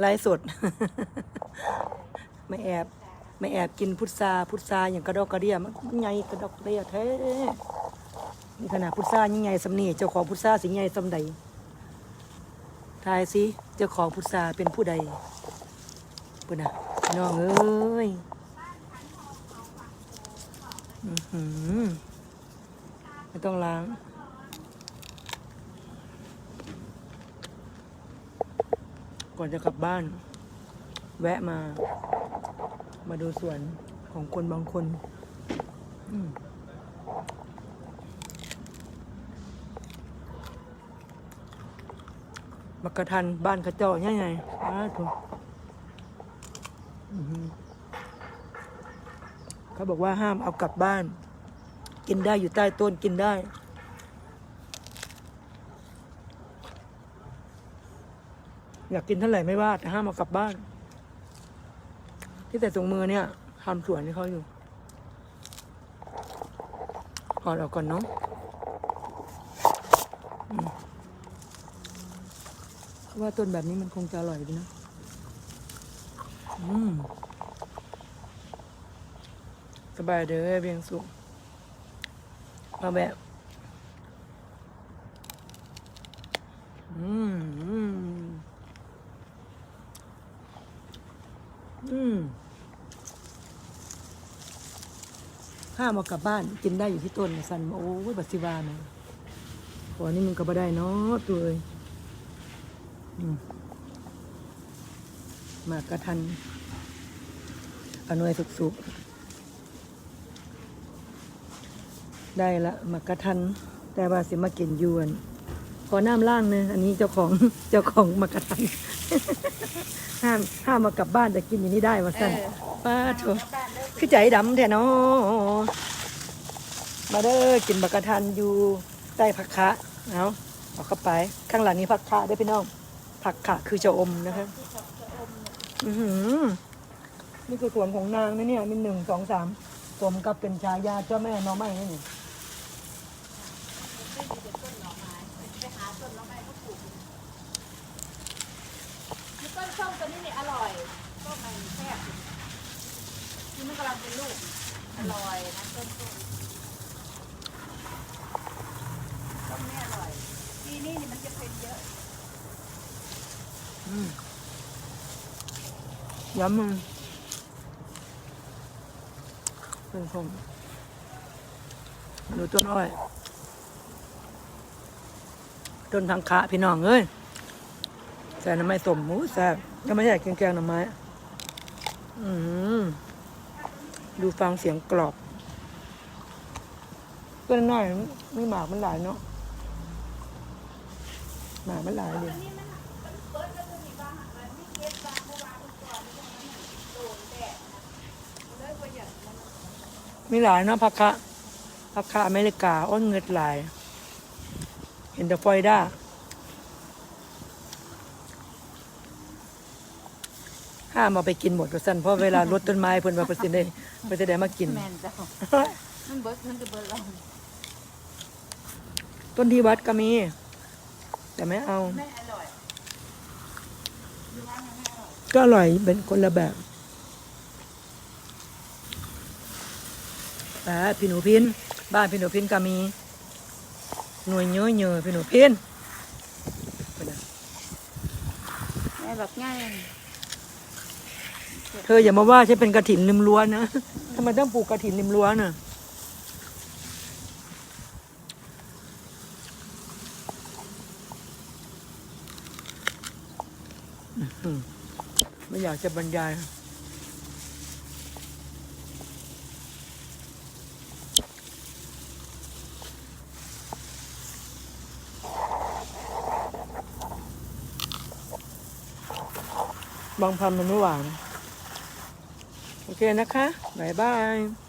ไลฟ์สด ไม่แอบ ไม่แอบกินพุทราพุทราอย่างกระดอกกระเดียมันใหญ่กระดอกกระเดียแท้นี่ขนาดพุทรายิ่งใหญ่สำนีเจ้าของพุทราสิใหญ่สำใดทายสิเจ้าของพุทราเป็นผู้ใดปุ่นน่ะน้องเอ้ยอื้อหือไม่ต้องล้าง ก่อนจะกลับบ้าน แวะมา มาดูสวนของคนบางคนมักกะทันบ้านกระจาะยังไงอ้าถูกเขาบอกว่าห้ามเอากลับบ้าน กินได้อยู่ใต้ต้นกินได้ อยากกินเท่าไหร่ไม่ว่าแต่ห้ามเอากลับบ้าน ที่แต่ตรงมือเนี่ยทำสวนให้เขาอยู่ถอดออกก่อนเนาะเพราะว่าต้นแบบนี้มันคงจะอร่อยดีนะอืมสบายเด้อเบียงสุกมาแบบ อืมอืม อืม ข้ามากลับบ้าน กินได้อยู่ที่ต้นสันโอ้ยบัสิวานะขอนี่มันก็บ่ได้เนาะตัวเอ้ยมากระทันอานวยสุกๆได้ละมากระทัน แต่ว่าสิมากินยวนขอน้ำล่างเนะอันนี้เจ้าของเจ้าของมากระทัน ห้ามห้ามมากลับบ้านแต่กินอย่างนี้ได้ว่าสั่นป้าโถคือใจดำแท้เนาะมาเด้อกินบักกะทันอยู่ใต้ผักคะเอาเอาเข้าไป ข้างหลังนี้ผักคะเด้อพี่น้องผักคะคือจะอมนะคะอือหือนี่คือสวนของนางนะเนี่ยมีหนึ่งสองสามสมกับเป็นชายาเจ้าแม่หน้องไม้นี่นี่นี่ต้น ส้มตัวนี้เนี่ยอร่อยต้นมันแซ่บที่มันกำลังเป็นลูก อร่อยนะต้นส้มต้นนี่อร่อยปีนี้นี่มันจะเป็นเยอะอืมย้ำมันเป็นผมดูต้นอ้อย ต้นทางคะพี่น้องเอ้ย ใส่น้ำไม้สมหมูแซ่บก็ไม่ใช่แกงแกงน่อไม้อืมดูฟังเสียงกรอบก็น้อยไม่หมากมันหลายเนาะหมากมันหลายเลยมีหลายเนาะผักคะผักคะอเมริกา อ้นเงิดหลาย เห็นแต่ฟลอริด้า ห้ามเอาไปกินหมดก็สั้นเพราะเวลารดต้นไม้เพิ่นว่าเพิ่นสิได้เพิ่นสิได้มากิน แมนจ้ะมันเบิร์ดมันจะเบิร์ดเราต้นที่วัดก็มี แต่ไม่เอา ไม่อร่อยก็อร่อยเป็นคนละแบบแต่พี่หนูพิน บ้านพี่หนูพินก็มี หน่วยเยอะเยอะพี่หนูพิน แม่แบบง่าย เธออย่ามาว่าฉันเป็นกระถินริมรั้วนะทำไมต้องปลูกกระถินริมรั้วน่ะไม่อยากจะบรรยายบางพันธุ์มันไม่หวาน โอเคนะคะ บ๊ายบาย